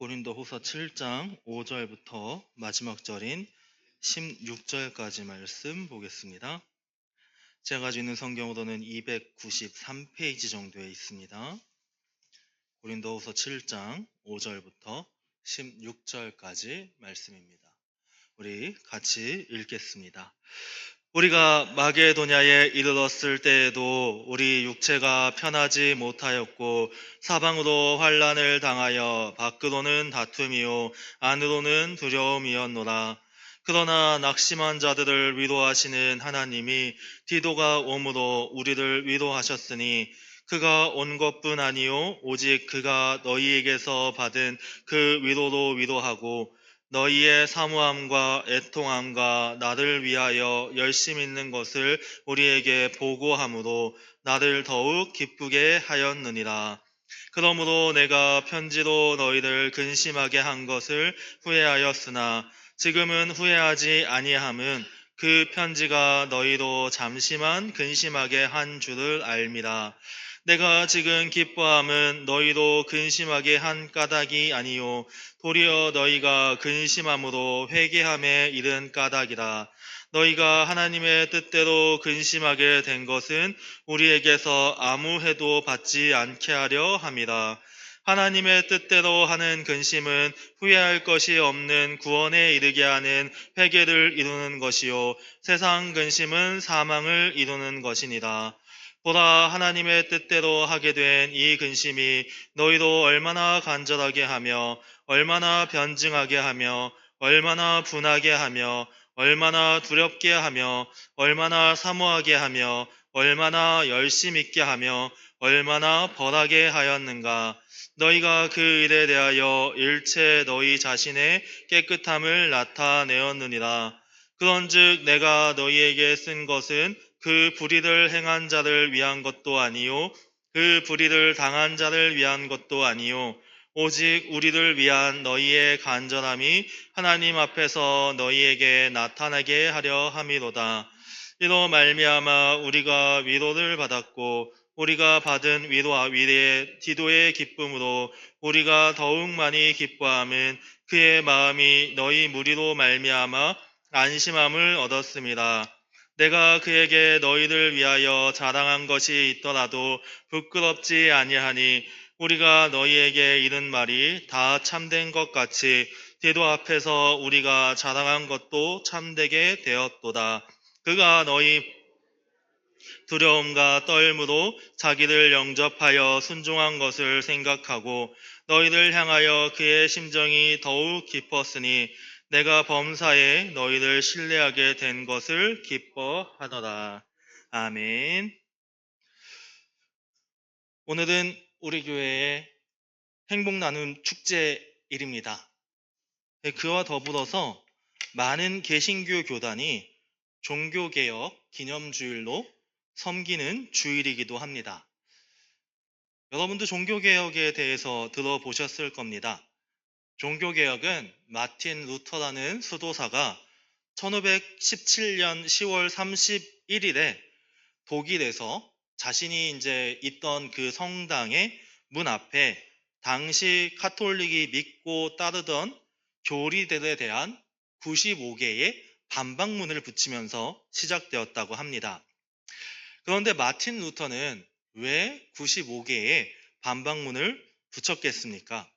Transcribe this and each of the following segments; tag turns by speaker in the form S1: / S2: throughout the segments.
S1: 고린도 후서 7장 5절부터 마지막 절인 16절까지 말씀 보겠습니다. 제가 가지고 있는 성경으로는 293페이지 정도에 있습니다. 고린도 후서 7장 5절부터 16절까지 말씀입니다. 우리 같이 읽겠습니다. 우리가 마게도냐에 이르렀을 때에도 우리 육체가 편하지 못하였고 사방으로 환란을 당하여 밖으로는 다툼이요 안으로는 두려움이었노라. 그러나 낙심한 자들을 위로하시는 하나님이 디도가 오므로 우리를 위로하셨으니 그가 온 것뿐 아니요 오직 그가 너희에게서 받은 그 위로로 위로하고 너희의 사모함과 애통함과 나를 위하여 열심 있는 것을 우리에게 보고함으로 나를 더욱 기쁘게 하였느니라. 그러므로 내가 편지로 너희를 근심하게 한 것을 후회하였으나 지금은 후회하지 아니함은 그 편지가 너희로 잠시만 근심하게 한 줄을 알미라. 내가 지금 기뻐함은 너희로 근심하게 한 까닭이 아니요. 도리어 너희가 근심함으로 회개함에 이른 까닭이라. 너희가 하나님의 뜻대로 근심하게 된 것은 우리에게서 아무 해도 받지 않게 하려 함이라 하나님의 뜻대로 하는 근심은 후회할 것이 없는 구원에 이르게 하는 회개를 이루는 것이요. 세상 근심은 사망을 이루는 것이니라. 보라 하나님의 뜻대로 하게 된 이 근심이 너희도 얼마나 간절하게 하며 얼마나 변증하게 하며 얼마나 분하게 하며 얼마나 두렵게 하며 얼마나 사모하게 하며 얼마나 열심 있게 하며 얼마나 벌하게 하였는가 너희가 그 일에 대하여 일체 너희 자신의 깨끗함을 나타내었느니라. 그런즉 내가 너희에게 쓴 것은 그 불의를 행한 자를 위한 것도 아니요 그 불의를 당한 자를 위한 것도 아니요. 오직 우리를 위한 너희의 간절함이 하나님 앞에서 너희에게 나타나게 하려 함이로다. 이로 말미암아 우리가 위로를 받았고 우리가 받은 위로와 위의 디도의 기쁨으로 우리가 더욱 많이 기뻐함은 그의 마음이 너희 무리로 말미암아 안심함을 얻었습니다. 내가 그에게 너희를 위하여 자랑한 것이 있더라도 부끄럽지 아니하니 우리가 너희에게 이른 말이 다 참된 것 같이 디도 앞에서 우리가 자랑한 것도 참되게 되었도다. 그가 너희 두려움과 떨므로 자기를 영접하여 순종한 것을 생각하고 너희를 향하여 그의 심정이 더욱 깊었으니 내가 범사에 너희를 신뢰하게 된 것을 기뻐하더라. 아멘. 오늘은 우리 교회의 행복 나눔 축제일입니다. 네, 그와 더불어서 많은 개신교 교단이 종교개혁 기념주일로 섬기는 주일이기도 합니다. 여러분도 종교개혁에 대해서 들어보셨을 겁니다. 종교개혁은 마틴 루터라는 수도사가 1517년 10월 31일에 독일에서 자신이 이제 있던 그 성당의 문 앞에 당시 카톨릭이 믿고 따르던 교리들에 대한 95개의 반박문을 붙이면서 시작되었다고 합니다. 그런데 마틴 루터는 왜 95개의 반박문을 붙였겠습니까?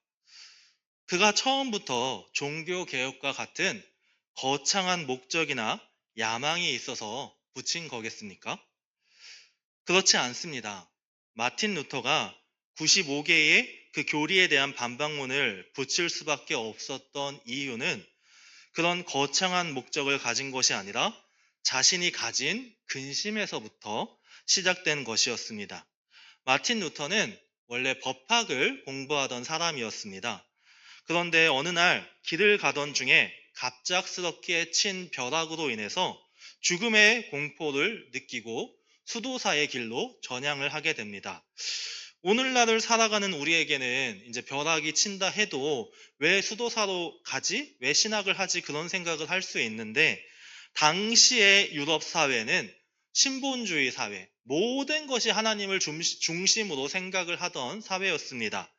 S1: 그가 처음부터 종교 개혁과 같은 거창한 목적이나 야망이 있어서 붙인 거겠습니까? 그렇지 않습니다. 마틴 루터가 95개의 그 교리에 대한 반박문을 붙일 수밖에 없었던 이유는 그런 거창한 목적을 가진 것이 아니라 자신이 가진 근심에서부터 시작된 것이었습니다. 마틴 루터는 원래 법학을 공부하던 사람이었습니다. 그런데 어느 날 길을 가던 중에 갑작스럽게 친 벼락으로 인해서 죽음의 공포를 느끼고 수도사의 길로 전향을 하게 됩니다. 오늘날을 살아가는 우리에게는 이제 벼락이 친다 해도 왜 수도사로 가지? 왜 신학을 하지? 그런 생각을 할 수 있는데 당시의 유럽 사회는 신본주의 사회, 모든 것이 하나님을 중심으로 생각을 하던 사회였습니다.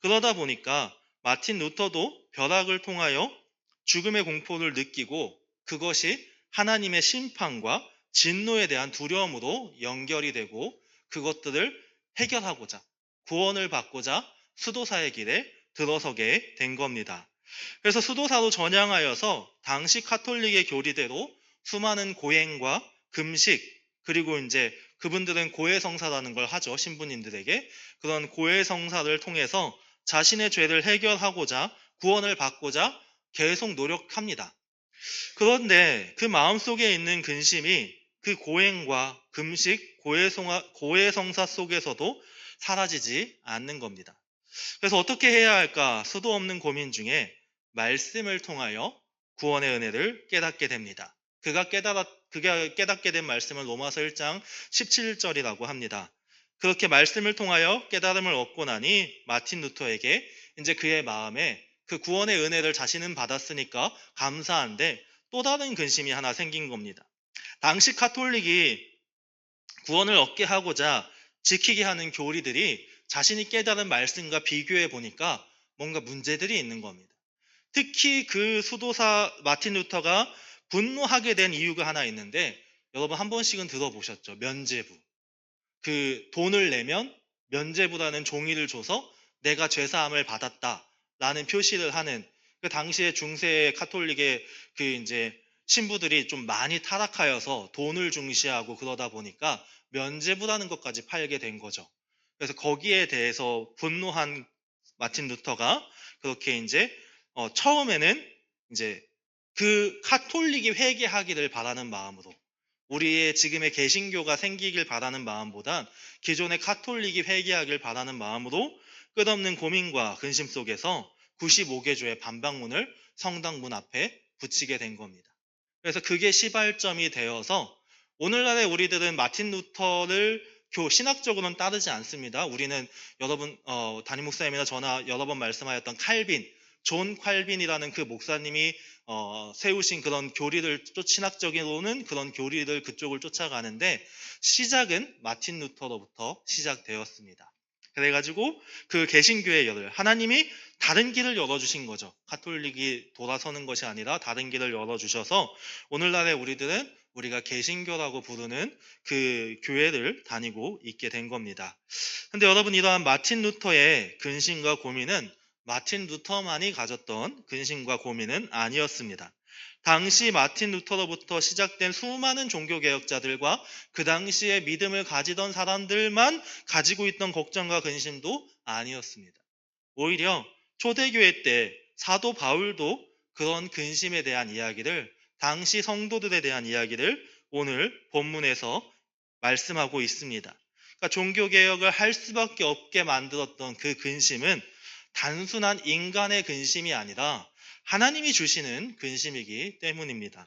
S1: 그러다 보니까 마틴 루터도 벼락을 통하여 죽음의 공포를 느끼고 그것이 하나님의 심판과 진노에 대한 두려움으로 연결이 되고 그것들을 해결하고자 구원을 받고자 수도사의 길에 들어서게 된 겁니다. 그래서 수도사로 전향하여서 당시 카톨릭의 교리대로 수많은 고행과 금식 그리고 이제 그분들은 고해성사라는 걸 하죠 신부님들에게 그런 고해성사를 통해서 자신의 죄를 해결하고자 구원을 받고자 계속 노력합니다. 그런데 그 마음속에 있는 근심이 그 고행과 금식, 고해성사 속에서도 사라지지 않는 겁니다. 그래서 어떻게 해야 할까 수도 없는 고민 중에 말씀을 통하여 구원의 은혜를 깨닫게 됩니다. 그가 깨달았, 그가 깨닫게 된 말씀을 로마서 1장 17절이라고 합니다. 그렇게 말씀을 통하여 깨달음을 얻고 나니 마틴 루터에게 이제 그의 마음에 그 구원의 은혜를 자신은 받았으니까 감사한데 또 다른 근심이 하나 생긴 겁니다. 당시 카톨릭이 구원을 얻게 하고자 지키게 하는 교리들이 자신이 깨달은 말씀과 비교해 보니까 뭔가 문제들이 있는 겁니다. 특히 그 수도사 마틴 루터가 분노하게 된 이유가 하나 있는데 여러분 한 번씩은 들어보셨죠? 면제부. 그 돈을 내면 면제부라는 종이를 줘서 내가 죄사함을 받았다라는 표시를 하는 그 당시에 중세 카톨릭의 그 이제 신부들이 좀 많이 타락하여서 돈을 중시하고 그러다 보니까 면제부라는 것까지 팔게 된 거죠. 그래서 거기에 대해서 분노한 마틴 루터가 그렇게 이제 어, 처음에는 이제 그 카톨릭이 회개하기를 바라는 마음으로 우리의 지금의 개신교가 생기길 바라는 마음보단 기존의 카톨릭이 회개하길 바라는 마음으로 끝없는 고민과 근심 속에서 95개조의 반박문을 성당 문 앞에 붙이게 된 겁니다. 그래서 그게 시발점이 되어서 오늘날의 우리들은 마틴 루터를 교 신학적으로는 따르지 않습니다. 우리는 여러분 어, 담임 목사님이나 저나 여러 번 말씀하였던 칼빈, 존 칼빈이라는 그 목사님이 어, 세우신 그런 교리를 쫓 신학적으로는 그런 교리를 그쪽을 쫓아가는데 시작은 마틴 루터로부터 시작되었습니다. 그래가지고 그 개신교의 열을 하나님이 다른 길을 열어주신 거죠. 카톨릭이 돌아서는 것이 아니라 다른 길을 열어주셔서 오늘날의 우리들은 우리가 개신교라고 부르는 그 교회를 다니고 있게 된 겁니다. 근데 여러분 이러한 마틴 루터의 근심과 고민은 마틴 루터만이 가졌던 근심과 고민은 아니었습니다. 당시 마틴 루터로부터 시작된 수많은 종교개혁자들과 그 당시에 믿음을 가지던 사람들만 가지고 있던 걱정과 근심도 아니었습니다. 오히려 초대교회 때 사도 바울도 그런 근심에 대한 이야기를 당시 성도들에 대한 이야기를 오늘 본문에서 말씀하고 있습니다. 그러니까 종교개혁을 할 수밖에 없게 만들었던 그 근심은 단순한 인간의 근심이 아니라 하나님이 주시는 근심이기 때문입니다.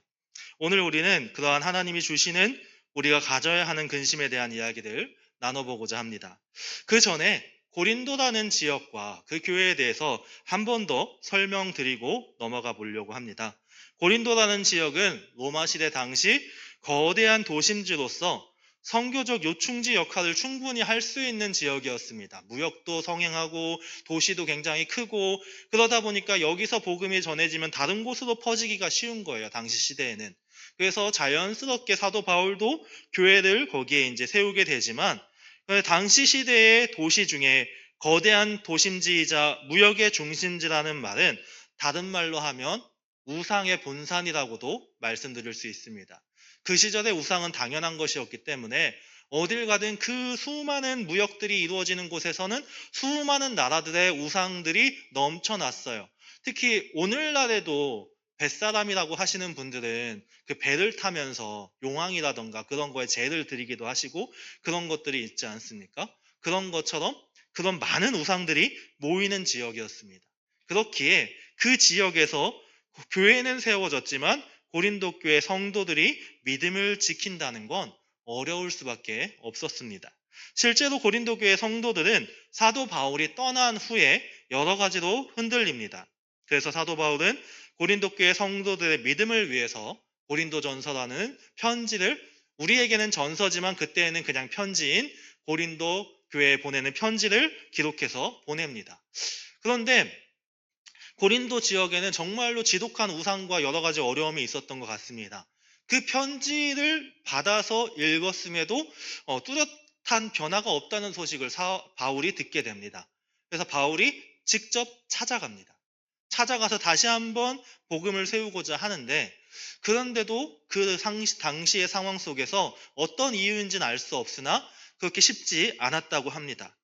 S1: 오늘 우리는 그러한 하나님이 주시는 우리가 가져야 하는 근심에 대한 이야기를 나눠보고자 합니다. 그 전에 고린도라는 지역과 그 교회에 대해서 한 번 더 설명드리고 넘어가 보려고 합니다. 고린도라는 지역은 로마 시대 당시 거대한 도심지로서 성교적 요충지 역할을 충분히 할 수 있는 지역이었습니다. 무역도 성행하고 도시도 굉장히 크고 그러다 보니까 여기서 복음이 전해지면 다른 곳으로 퍼지기가 쉬운 거예요. 당시 시대에는. 그래서 자연스럽게 사도 바울도 교회를 거기에 이제 세우게 되지만 당시 시대의 도시 중에 거대한 도심지이자 무역의 중심지라는 말은 다른 말로 하면 우상의 본산이라고도 말씀드릴 수 있습니다. 그 시절의 우상은 당연한 것이었기 때문에 어딜 가든 그 수많은 무역들이 이루어지는 곳에서는 수많은 나라들의 우상들이 넘쳐났어요. 특히 오늘날에도 뱃사람이라고 하시는 분들은 그 배를 타면서 용왕이라던가 그런 거에 제를 드리기도 하시고 그런 것들이 있지 않습니까? 그런 것처럼 그런 많은 우상들이 모이는 지역이었습니다. 그렇기에 그 지역에서 교회는 세워졌지만 고린도 교회 성도들이 믿음을 지킨다는 건 어려울 수밖에 없었습니다. 실제로 고린도 교회 성도들은 사도 바울이 떠난 후에 여러 가지로 흔들립니다. 그래서 사도 바울은 고린도 교회 성도들의 믿음을 위해서 고린도 전서라는 편지를 우리에게는 전서지만 그때에는 그냥 편지인 고린도 교회에 보내는 편지를 기록해서 보냅니다. 그런데 고린도 지역에는 정말로 지독한 우상과 여러 가지 어려움이 있었던 것 같습니다. 그 편지를 받아서 읽었음에도 어, 뚜렷한 변화가 없다는 소식을 사- 바울이 듣게 됩니다. 그래서 바울이 직접 찾아갑니다. 찾아가서 다시 한번 복음을 세우고자 하는데 그런데도 그 상- 당시의 상황 속에서 어떤 이유인지는 알 수 없으나 그렇게 쉽지 않았다고 합니다.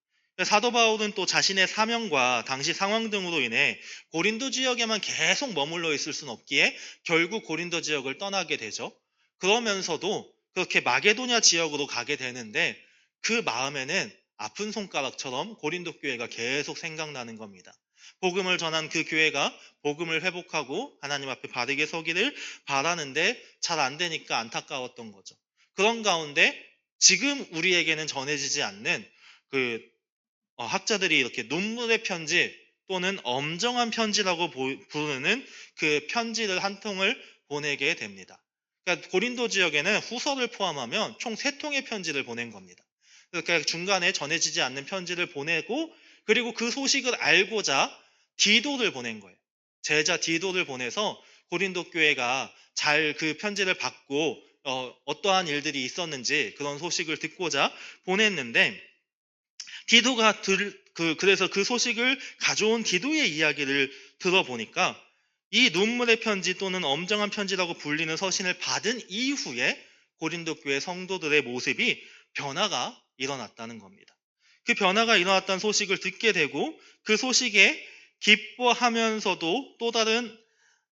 S1: 사도 바울은 또 자신의 사명과 당시 상황 등으로 인해 고린도 지역에만 계속 머물러 있을 수는 없기에 결국 고린도 지역을 떠나게 되죠. 그러면서도 그렇게 마게도냐 지역으로 가게 되는데 그 마음에는 아픈 손가락처럼 고린도 교회가 계속 생각나는 겁니다. 복음을 전한 그 교회가 복음을 회복하고 하나님 앞에 바르게 서기를 바라는데 잘 안 되니까 안타까웠던 거죠. 그런 가운데 지금 우리에게는 전해지지 않는 그 어, 학자들이 이렇게 눈물의 편지 또는 엄정한 편지라고 보- 부르는 그 편지를 한 통을 보내게 됩니다. 그러니까 고린도 지역에는 후서를 포함하면 총 세 통의 편지를 보낸 겁니다. 그러니까 중간에 전해지지 않는 편지를 보내고 그리고 그 소식을 알고자 디도를 보낸 거예요. 제자 디도를 보내서 고린도 교회가 잘 그 편지를 받고 어, 어떠한 일들이 있었는지 그런 소식을 듣고자 보냈는데 디도가 들, 그, 그래서 그 소식을 가져온 디도의 이야기를 들어보니까 이 눈물의 편지 또는 엄정한 편지라고 불리는 서신을 받은 이후에 고린도 교회 성도들의 모습이 변화가 일어났다는 겁니다. 그 변화가 일어났다는 소식을 듣게 되고 그 소식에 기뻐하면서도 또 다른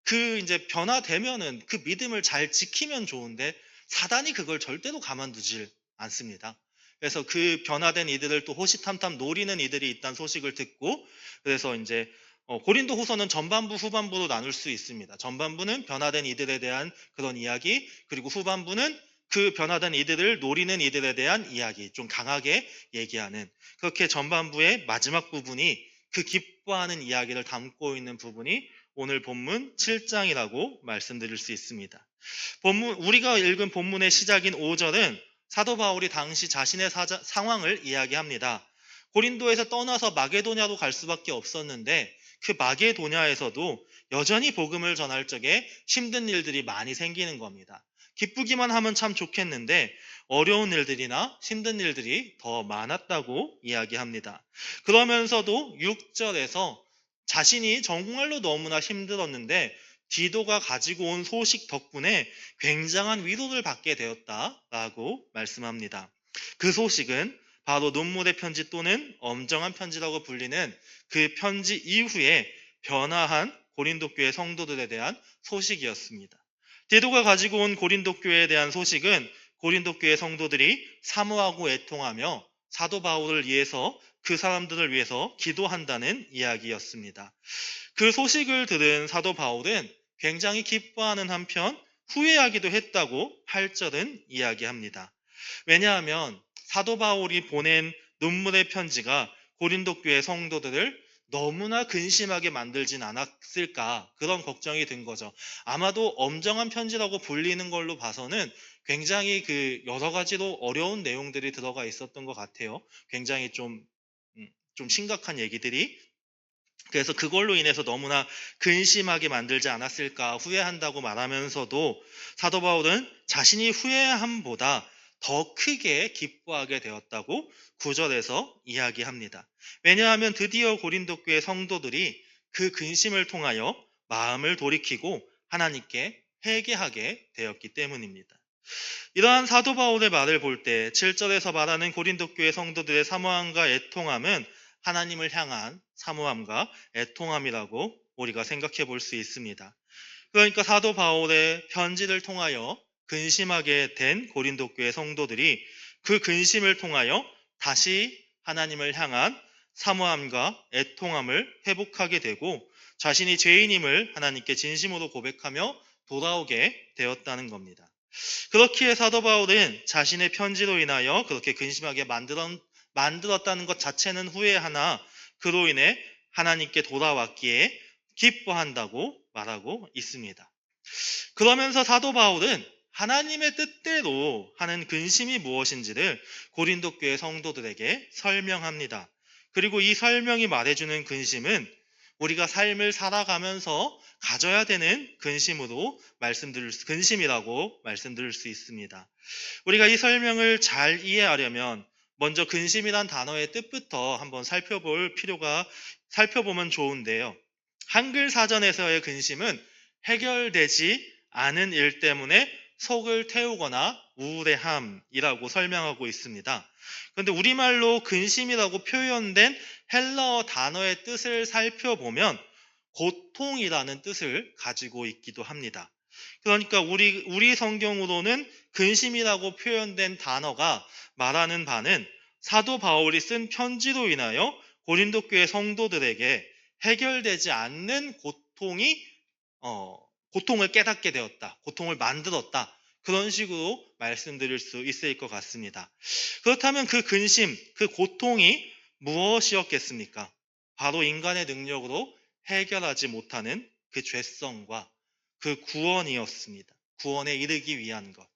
S1: 그 이제 변화되면은 그 믿음을 잘 지키면 좋은데 사단이 그걸 절대로 가만두질 않습니다. 그래서 그 변화된 이들을 또 호시탐탐 노리는 이들이 있다는 소식을 듣고 그래서 이제 어, 고린도 후서는 전반부 후반부로 나눌 수 있습니다. 전반부는 변화된 이들에 대한 그런 이야기 그리고 후반부는 그 변화된 이들을 노리는 이들에 대한 이야기 좀 강하게 얘기하는 그렇게 전반부의 마지막 부분이 그 기뻐하는 이야기를 담고 있는 부분이 오늘 본문 7장이라고 말씀드릴 수 있습니다. 본문 우리가 읽은 본문의 시작인 5절은 사도 바울이 당시 자신의 사자- 상황을 이야기합니다. 고린도에서 떠나서 마게도냐로 갈 수밖에 없었는데 그 마게도냐에서도 여전히 복음을 전할 적에 힘든 일들이 많이 생기는 겁니다. 기쁘기만 하면 참 좋겠는데 어려운 일들이나 힘든 일들이 더 많았다고 이야기합니다. 그러면서도 6절에서 자신이 정말로 너무나 힘들었는데 디도가 가지고 온 소식 덕분에 굉장한 위로를 받게 되었다라고 말씀합니다. 그 소식은 바로 눈물의 편지 또는 엄정한 편지라고 불리는 그 편지 이후에 변화한 고린도 교회 성도들에 대한 소식이었습니다. 디도가 가지고 온 고린도 교회에 대한 소식은 고린도 교회 성도들이 사모하고 애통하며 사도 바울을 위해서 그 사람들을 위해서 기도한다는 이야기였습니다. 그 소식을 들은 사도 바울은 굉장히 기뻐하는 한편 후회하기도 했다고 8절은 이야기합니다. 왜냐하면 사도 바울이 보낸 눈물의 편지가 고린도 교회 성도들을 너무나 근심하게 만들진 않았을까 그런 걱정이 든 거죠. 아마도 엄정한 편지라고 불리는 걸로 봐서는 굉장히 그 여러 가지로 어려운 내용들이 들어가 있었던 것 같아요. 굉장히 좀, 음, 좀 심각한 얘기들이. 그래서 그걸로 인해서 너무나 근심하게 만들지 않았을까 후회한다고 말하면서도 사도 바울은 자신이 후회함보다 더 크게 기뻐하게 되었다고 구절에서 이야기합니다. 왜냐하면 드디어 고린도 교회 성도들이 그 근심을 통하여 마음을 돌이키고 하나님께 회개하게 되었기 때문입니다. 이러한 사도 바울의 말을 볼 때 7절에서 말하는 고린도 교회 성도들의 사모함과 애통함은 하나님을 향한 사모함과 애통함이라고 우리가 생각해 볼 수 있습니다. 그러니까 사도 바울의 편지를 통하여 근심하게 된 고린도 교회 성도들이 그 근심을 통하여 다시 하나님을 향한 사모함과 애통함을 회복하게 되고 자신이 죄인임을 하나님께 진심으로 고백하며 돌아오게 되었다는 겁니다. 그렇기에 사도 바울은 자신의 편지로 인하여 그렇게 근심하게 만들었, 만들었다는 것 자체는 후회하나 그로 인해 하나님께 돌아왔기에 기뻐한다고 말하고 있습니다. 그러면서 사도 바울은 하나님의 뜻대로 하는 근심이 무엇인지를 고린도 교회 성도들에게 설명합니다. 그리고 이 설명이 말해주는 근심은 우리가 삶을 살아가면서 가져야 되는 근심으로 말씀드릴 수, 근심이라고 말씀드릴 수 있습니다. 우리가 이 설명을 잘 이해하려면 먼저 근심이란 단어의 뜻부터 한번 살펴볼 필요가 살펴보면 좋은데요. 한글 사전에서의 근심은 해결되지 않은 일 때문에 속을 태우거나 우울해함이라고 설명하고 있습니다. 그런데 우리말로 근심이라고 표현된 헬라어 단어의 뜻을 살펴보면 고통이라는 뜻을 가지고 있기도 합니다. 그러니까 우리 우리 성경으로는 근심이라고 표현된 단어가 말하는 바는 사도 바울이 쓴 편지로 인하여 고린도 교회 성도들에게 해결되지 않는 고통이 어, 고통을 깨닫게 되었다. 고통을 만들었다. 그런 식으로 말씀드릴 수 있을 것 같습니다. 그렇다면 그 근심, 그 고통이 무엇이었겠습니까? 바로 인간의 능력으로 해결하지 못하는 그 죄성과 그 구원이었습니다. 구원에 이르기 위한 것.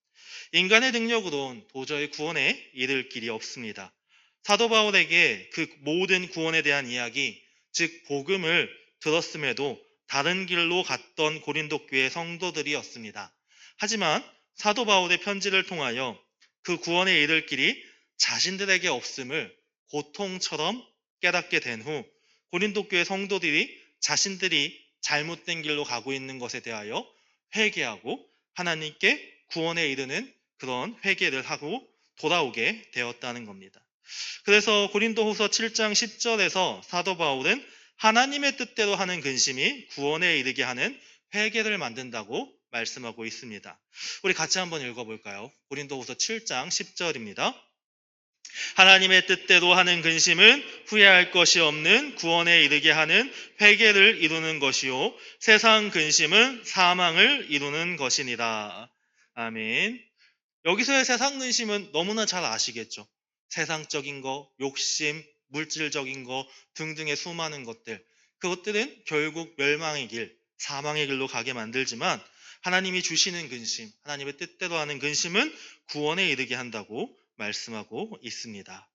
S1: 인간의 능력으론 도저히 구원에 이를 길이 없습니다. 사도 바울에게 그 모든 구원에 대한 이야기, 즉 복음을 들었음에도 다른 길로 갔던 고린도 교회 성도들이었습니다. 하지만 사도 바울의 편지를 통하여 그 구원에 이를 길이 자신들에게 없음을 고통처럼 깨닫게 된 후 고린도 교회 성도들이 자신들이 잘못된 길로 가고 있는 것에 대하여 회개하고 하나님께 구원에 이르는 그런 회개를 하고 돌아오게 되었다는 겁니다. 그래서 고린도후서 7장 10절에서 사도 바울은 하나님의 뜻대로 하는 근심이 구원에 이르게 하는 회개를 만든다고 말씀하고 있습니다. 우리 같이 한번 읽어볼까요? 고린도후서 7장 10절입니다. 하나님의 뜻대로 하는 근심은 후회할 것이 없는 구원에 이르게 하는 회개를 이루는 것이요 세상 근심은 사망을 이루는 것이니라. 아멘. 여기서의 세상 근심은 너무나 잘 아시겠죠. 세상적인 거, 욕심, 물질적인 거 등등의 수많은 것들. 그것들은 결국 멸망의 길, 사망의 길로 가게 만들지만 하나님이 주시는 근심, 하나님의 뜻대로 하는 근심은 구원에 이르게 한다고 말씀하고 있습니다.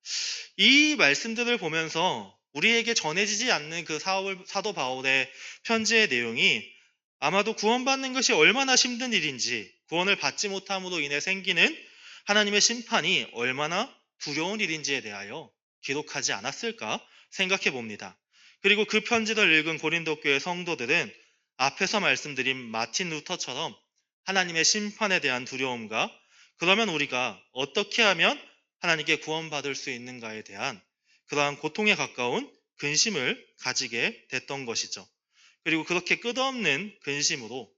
S1: 이 말씀들을 보면서 우리에게 전해지지 않는 그 사도 바울의 편지의 내용이 아마도 구원받는 것이 얼마나 힘든 일인지, 구원을 받지 못함으로 인해 생기는 하나님의 심판이 얼마나 두려운 일인지에 대하여 기록하지 않았을까 생각해 봅니다. 그리고 그 편지를 읽은 고린도 교회 성도들은 앞에서 말씀드린 마틴 루터처럼 하나님의 심판에 대한 두려움과 그러면 우리가 어떻게 하면 하나님께 구원받을 수 있는가에 대한 그러한 고통에 가까운 근심을 가지게 됐던 것이죠. 그리고 그렇게 끝없는 근심으로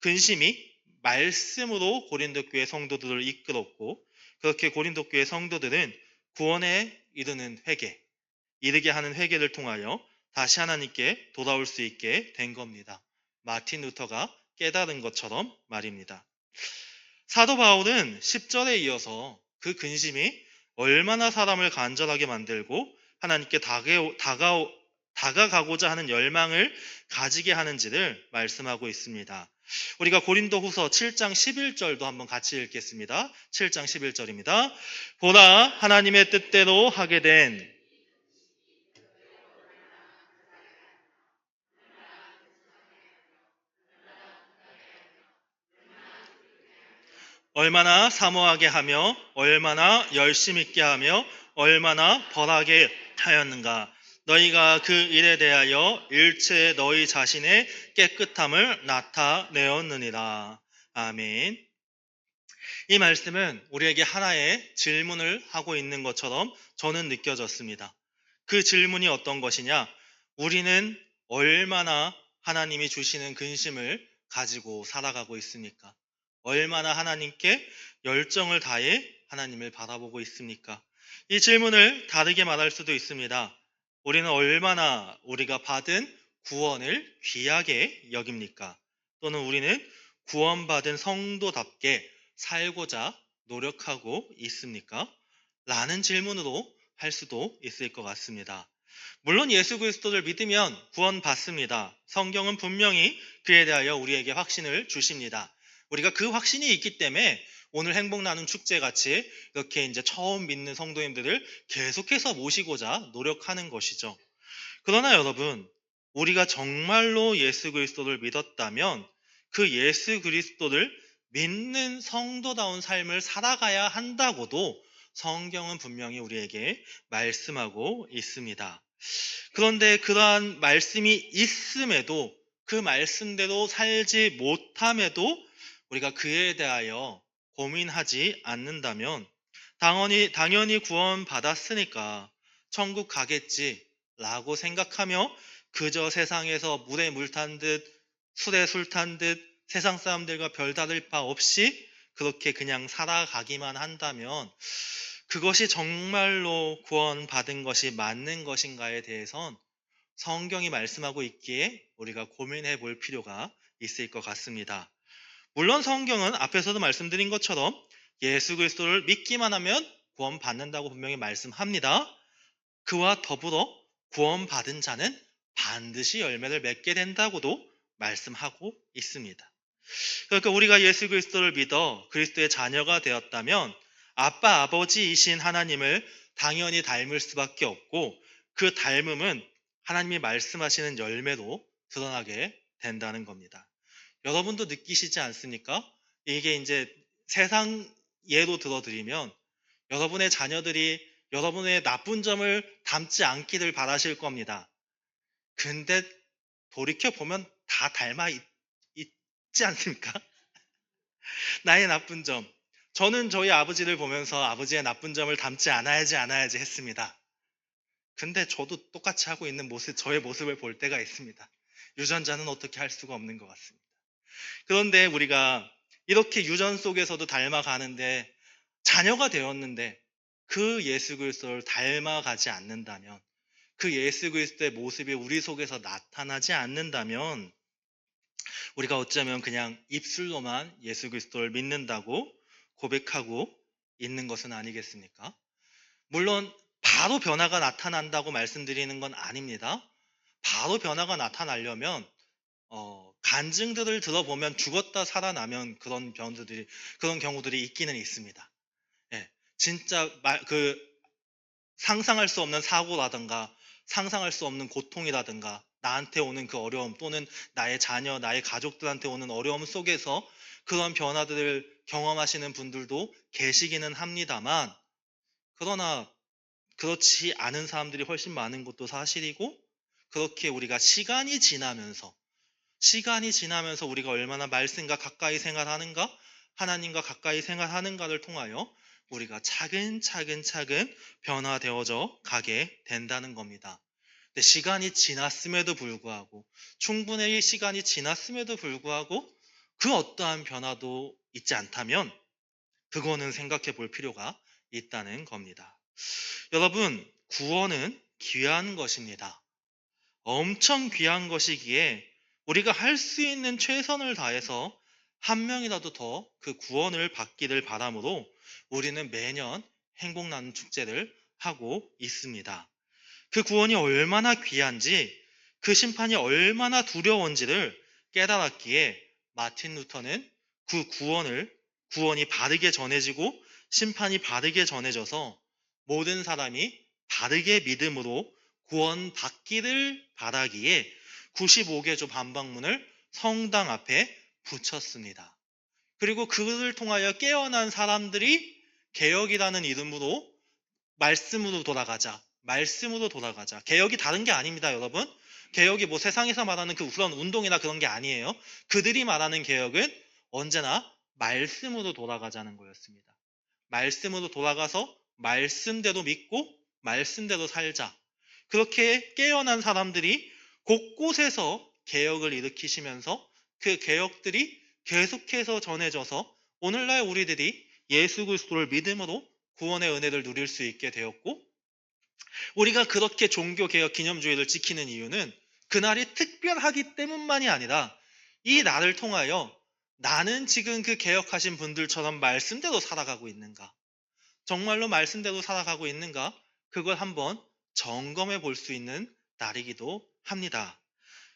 S1: 근심이 말씀으로 고린도 교회 성도들을 이끌었고 그렇게 고린도 교회 성도들은 구원에 이르는 회개, 이르게 하는 회개를 통하여 다시 하나님께 돌아올 수 있게 된 겁니다. 마틴 루터가 깨달은 것처럼 말입니다. 사도 바울은 10절에 이어서 그 근심이 얼마나 사람을 간절하게 만들고 하나님께 다가, 다가가고자 하는 열망을 가지게 하는지를 말씀하고 있습니다. 우리가 고린도 후서 7장 11절도 한번 같이 읽겠습니다. 7장 11절입니다. 보라, 하나님의 뜻대로 하게 된 얼마나 사모하게 하며 얼마나 열심 있게 하며 얼마나 벌하게 하였는가 너희가 그 일에 대하여 일체 너희 자신의 깨끗함을 나타내었느니라 아멘 이 말씀은 우리에게 하나의 질문을 하고 있는 것처럼 저는 느껴졌습니다 그 질문이 어떤 것이냐 우리는 얼마나 하나님이 주시는 근심을 가지고 살아가고 있습니까? 얼마나 하나님께 열정을 다해 하나님을 바라보고 있습니까? 이 질문을 다르게 말할 수도 있습니다. 우리는 얼마나 우리가 받은 구원을 귀하게 여깁니까? 또는 우리는 구원받은 성도답게 살고자 노력하고 있습니까? 라는 질문으로 할 수도 있을 것 같습니다. 물론 예수 그리스도를 믿으면 구원받습니다. 성경은 분명히 그에 대하여 우리에게 확신을 주십니다. 우리가 그 확신이 있기 때문에 오늘 행복 나눔 축제 같이 이렇게 이제 처음 믿는 성도님들을 계속해서 모시고자 노력하는 것이죠. 그러나 여러분, 우리가 정말로 예수 그리스도를 믿었다면 그 예수 그리스도를 믿는 성도다운 삶을 살아가야 한다고도 성경은 분명히 우리에게 말씀하고 있습니다. 그런데 그러한 말씀이 있음에도 그 말씀대로 살지 못함에도 우리가 그에 대하여 고민하지 않는다면 당연히, 당연히 구원 받았으니까 천국 가겠지라고 생각하며 그저 세상에서 물에 물 탄 듯 술에 술 탄 듯 세상 사람들과 별다를 바 없이 그렇게 그냥 살아가기만 한다면 그것이 정말로 구원받은 것이 맞는 것인가에 대해선 성경이 말씀하고 있기에 우리가 고민해 볼 필요가 있을 것 같습니다. 물론 성경은 앞에서도 말씀드린 것처럼 예수 그리스도를 믿기만 하면 구원받는다고 분명히 말씀합니다. 그와 더불어 구원받은 자는 반드시 열매를 맺게 된다고도 말씀하고 있습니다. 그러니까 우리가 예수 그리스도를 믿어 그리스도의 자녀가 되었다면 아빠 아버지이신 하나님을 당연히 닮을 수밖에 없고 그 닮음은 하나님이 말씀하시는 열매로 드러나게 된다는 겁니다. 여러분도 느끼시지 않습니까? 이게 이제 세상 예로 들어드리면 여러분의 자녀들이 여러분의 나쁜 점을 담지 않기를 바라실 겁니다. 근데 돌이켜 보면 다 닮아 있, 있지 않습니까? 나의 나쁜 점. 저는 저희 아버지를 보면서 아버지의 나쁜 점을 담지 않아야지 않아야지 했습니다. 근데 저도 똑같이 하고 있는 모습, 저의 모습을 볼 때가 있습니다. 유전자는 어떻게 할 수가 없는 것 같습니다. 그런데 우리가 이렇게 유전 속에서도 닮아가는데 자녀가 되었는데 그 예수 그리스도를 닮아가지 않는다면 그 예수 그리스도의 모습이 우리 속에서 나타나지 않는다면 우리가 어쩌면 그냥 입술로만 예수 그리스도를 믿는다고 고백하고 있는 것은 아니겠습니까? 물론 바로 변화가 나타난다고 말씀드리는 건 아닙니다. 바로 변화가 나타나려면 어, 간증들을 들어보면 죽었다 살아나면 그런 병들이 그런 경우들이 있기는 있습니다. 예, 진짜 말, 그 상상할 수 없는 사고라든가 상상할 수 없는 고통이라든가 나한테 오는 그 어려움 또는 나의 자녀, 나의 가족들한테 오는 어려움 속에서 그런 변화들을 경험하시는 분들도 계시기는 합니다만 그러나 그렇지 않은 사람들이 훨씬 많은 것도 사실이고 그렇게 우리가 시간이 지나면서 시간이 지나면서 우리가 얼마나 말씀과 가까이 생활하는가 하나님과 가까이 생활하는가를 통하여 우리가 차근차근 차근 변화되어져 가게 된다는 겁니다. 시간이 지났음에도 불구하고 충분히 시간이 지났음에도 불구하고 그 어떠한 변화도 있지 않다면 그거는 생각해 볼 필요가 있다는 겁니다. 여러분, 구원은 귀한 것입니다. 엄청 귀한 것이기에 우리가 할 수 있는 최선을 다해서 한 명이라도 더 그 구원을 받기를 바라므로 우리는 매년 행복 나눔 축제를 하고 있습니다. 그 구원이 얼마나 귀한지 그 심판이 얼마나 두려운지를 깨달았기에 마틴 루터는 그 구원을 구원이 바르게 전해지고 심판이 바르게 전해져서 모든 사람이 바르게 믿음으로 구원받기를 바라기에 95개 조 반박문을 성당 앞에 붙였습니다. 그리고 그를 통하여 깨어난 사람들이 개혁이라는 이름으로 말씀으로 돌아가자. 말씀으로 돌아가자. 개혁이 다른 게 아닙니다, 여러분. 개혁이 뭐 세상에서 말하는 그 그런 운동이나 그런 게 아니에요. 그들이 말하는 개혁은 언제나 말씀으로 돌아가자는 거였습니다. 말씀으로 돌아가서 말씀대로 믿고 말씀대로 살자. 그렇게 깨어난 사람들이 곳곳에서 개혁을 일으키시면서 그 개혁들이 계속해서 전해져서 오늘날 우리들이 예수 그리스도를 믿음으로 구원의 은혜를 누릴 수 있게 되었고 우리가 그렇게 종교 개혁 기념주의를 지키는 이유는 그날이 특별하기 때문만이 아니라 이 날을 통하여 나는 지금 그 개혁하신 분들처럼 말씀대로 살아가고 있는가? 정말로 말씀대로 살아가고 있는가? 그걸 한번 점검해 볼 수 있는 날이기도 합니다.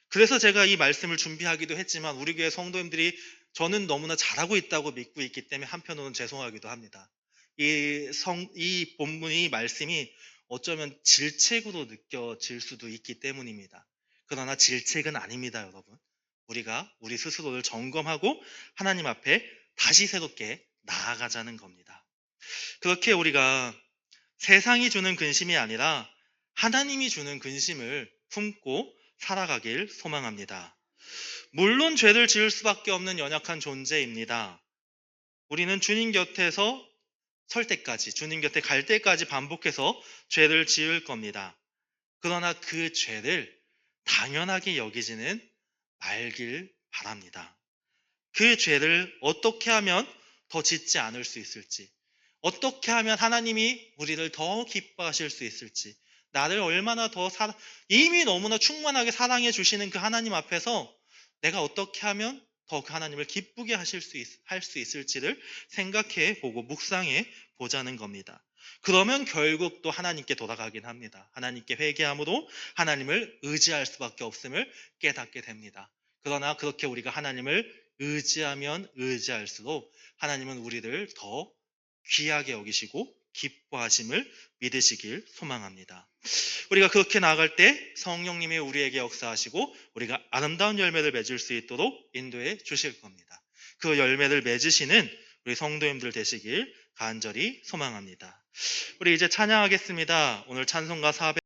S1: 그래서 제가 이 말씀을 준비하기도 했지만 우리 교회 성도님들이 저는 너무나 잘하고 있다고 믿고 있기 때문에 한편으로는 죄송하기도 합니다. 이 성, 이 본문이 말씀이 어쩌면 질책으로 느껴질 수도 있기 때문입니다. 그러나 질책은 아닙니다, 여러분. 우리가 우리 스스로를 점검하고 하나님 앞에 다시 새롭게 나아가자는 겁니다. 그렇게 우리가 세상이 주는 근심이 아니라 하나님이 주는 근심을 품고 살아가길 소망합니다. 물론 죄를 지을 수밖에 없는 연약한 존재입니다. 우리는 주님 곁에서 설 때까지, 주님 곁에 갈 때까지 반복해서 죄를 지을 겁니다. 그러나 그 죄를 당연하게 여기지는 말길 바랍니다. 그 죄를 어떻게 하면 더 짓지 않을 수 있을지, 어떻게 하면 하나님이 우리를 더 기뻐하실 수 있을지, 나를 얼마나 더 사랑, 이미 너무나 충만하게 사랑해 주시는 그 하나님 앞에서 내가 어떻게 하면 더 그 하나님을 기쁘게 하실 수, 있, 할수 있을지를 생각해 보고 묵상해 보자는 겁니다. 그러면 결국 또 하나님께 돌아가긴 합니다. 하나님께 회개함으로 하나님을 의지할 수밖에 없음을 깨닫게 됩니다. 그러나 그렇게 우리가 하나님을 의지하면 의지할수록 하나님은 우리를 더 귀하게 여기시고 기뻐하심을 믿으시길 소망합니다. 우리가 그렇게 나아갈 때 성령님이 우리에게 역사하시고 우리가 아름다운 열매를 맺을 수 있도록 인도해 주실 겁니다. 그 열매를 맺으시는 우리 성도님들 되시길 간절히 소망합니다. 우리 이제 찬양하겠습니다. 오늘 찬송가 400